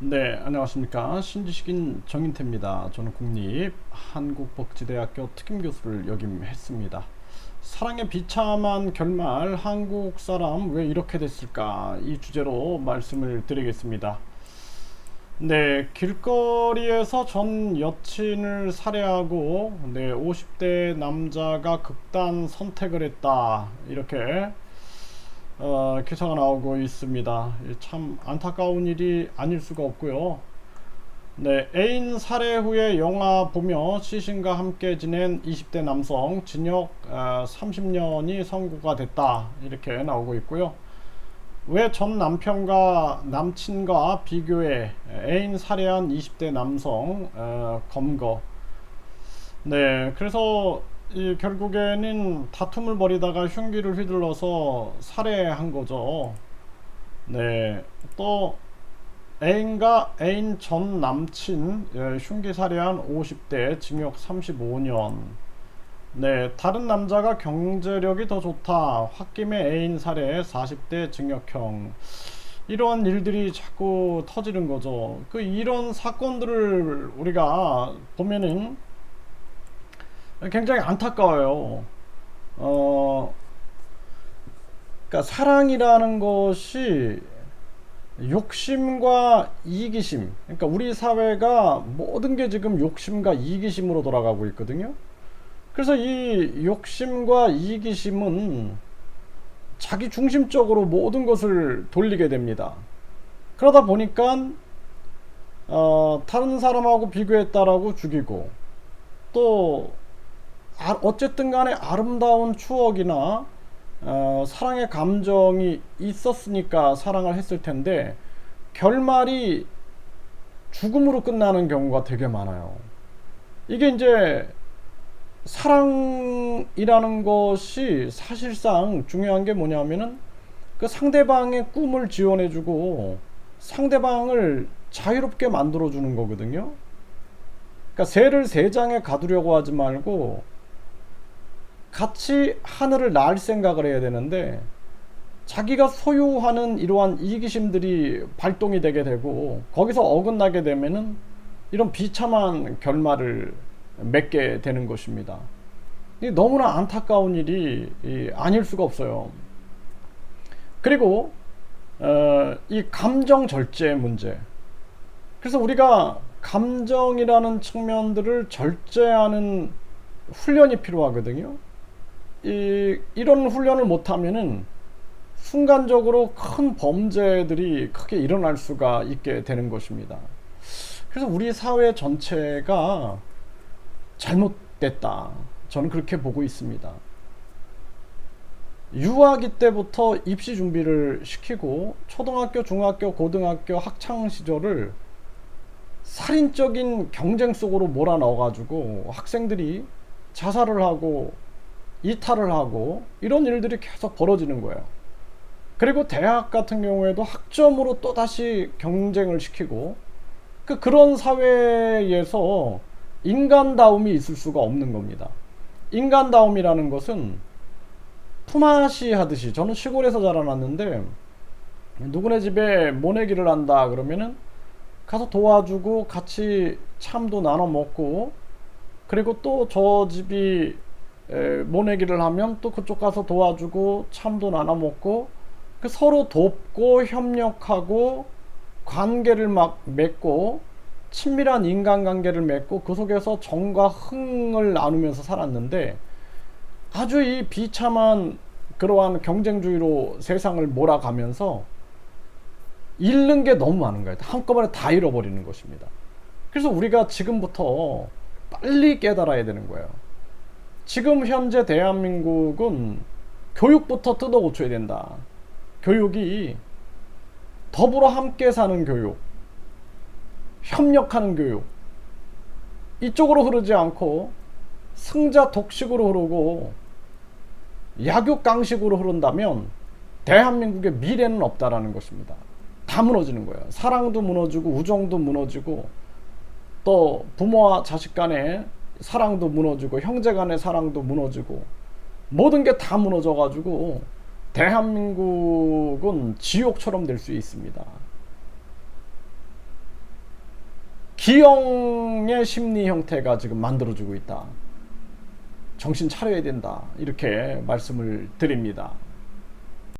네, 안녕하십니까. 신지식인 정인태입니다. 저는 국립 한국복지대학교 특임교수를 역임했습니다. 사랑의 비참한 결말, 한국 사람 왜 이렇게 됐을까? 이 주제로 말씀을 드리겠습니다. 네, 길거리에서 전 여친을 살해하고, 네, 50대 남자가 극단 선택을 했다. 이렇게 어, 기사가 나오고 있습니다. 참 안타까운 일이 아닐 수가 없고요. 네, 애인 살해 후에 영화 보며 시신과 함께 지낸 20대 남성 징역 어, 30년이 선고가 됐다 이렇게 나오고 있고요. 왜 전 남편과 남친과 비교해 애인 살해한 20대 남성 어, 검거. 네, 그래서 이 결국에는 다툼을 벌이다가 흉기를 휘둘러서 살해한 거죠. 네. 또 애인과 애인 전 남친 예, 흉기 살해한 50대 징역 35년. 네, 다른 남자가 경제력이 더 좋다. 홧김에 애인 살해 40대 징역형. 이러한 일들이 자꾸 터지는 거죠. 그 이런 사건들을 우리가 보면은 굉장히 안타까워요. 어, 그러니까 사랑이라는 것이 욕심과 이기심. 그러니까 우리 사회가 모든 게 지금 욕심과 이기심으로 돌아가고 있거든요. 그래서 이 욕심과 이기심은 자기 중심적으로 모든 것을 돌리게 됩니다. 그러다 보니까 어, 다른 사람하고 비교했다라고 죽이고 또 아, 어쨌든 간에 아름다운 추억이나 어, 사랑의 감정이 있었으니까 사랑을 했을 텐데 결말이 죽음으로 끝나는 경우가 되게 많아요. 이게 이제 사랑이라는 것이 사실상 중요한 게 뭐냐면은 그 상대방의 꿈을 지원해주고 상대방을 자유롭게 만들어주는 거거든요. 그러니까 새를 세 장에 가두려고 하지 말고 같이 하늘을 날 생각을 해야 되는데 자기가 소유하는 이러한 이기심들이 발동이 되게 되고 거기서 어긋나게 되면은 이런 비참한 결말을 맺게 되는 것입니다. 너무나 안타까운 일이 아닐 수가 없어요. 그리고 어, 이 감정 절제 문제. 그래서 우리가 감정이라는 측면들을 절제하는 훈련이 필요하거든요. 이, 이런 훈련을 못하면은 순간적으로 큰 범죄들이 크게 일어날 수가 있게 되는 것입니다. 그래서 우리 사회 전체가 잘못됐다. 저는 그렇게 보고 있습니다. 유아기 때부터 입시 준비를 시키고 초등학교, 중학교, 고등학교 학창 시절을 살인적인 경쟁 속으로 몰아넣어 가지고 학생들이 자살을 하고 이탈을 하고 이런 일들이 계속 벌어지는 거예요. 그리고 대학 같은 경우에도 학점으로 또 다시 경쟁을 시키고 그 그런 사회에서 인간다움이 있을 수가 없는 겁니다. 인간다움이라는 것은 품앗이 하듯이 저는 시골에서 자라났는데 누구네 집에 모내기를 한다 그러면은 가서 도와주고 같이 참도 나눠 먹고 그리고 또 저 집이 모내기를 하면 또 그쪽 가서 도와주고 참도 나눠 먹고 그 서로 돕고 협력하고 관계를 막 맺고 친밀한 인간관계를 맺고 그 속에서 정과 흥을 나누면서 살았는데 아주 이 비참한 그러한 경쟁주의로 세상을 몰아가면서 잃는 게 너무 많은 거예요. 한꺼번에 다 잃어버리는 것입니다. 그래서 우리가 지금부터 빨리 깨달아야 되는 거예요. 지금 현재 대한민국은 교육부터 뜯어 고쳐야 된다. 교육이 더불어 함께 사는 교육, 협력하는 교육, 이쪽으로 흐르지 않고 승자 독식으로 흐르고 약육강식으로 흐른다면 대한민국의 미래는 없다라는 것입니다. 다 무너지는 거예요. 사랑도 무너지고 우정도 무너지고 또 부모와 자식 간의 사랑도 무너지고 형제 간의 사랑도 무너지고 모든 게 다 무너져 가지고 대한민국은 지옥처럼 될 수 있습니다. B형의 심리 형태가 지금 만들어지고 있다. 정신 차려야 된다. 이렇게 말씀을 드립니다.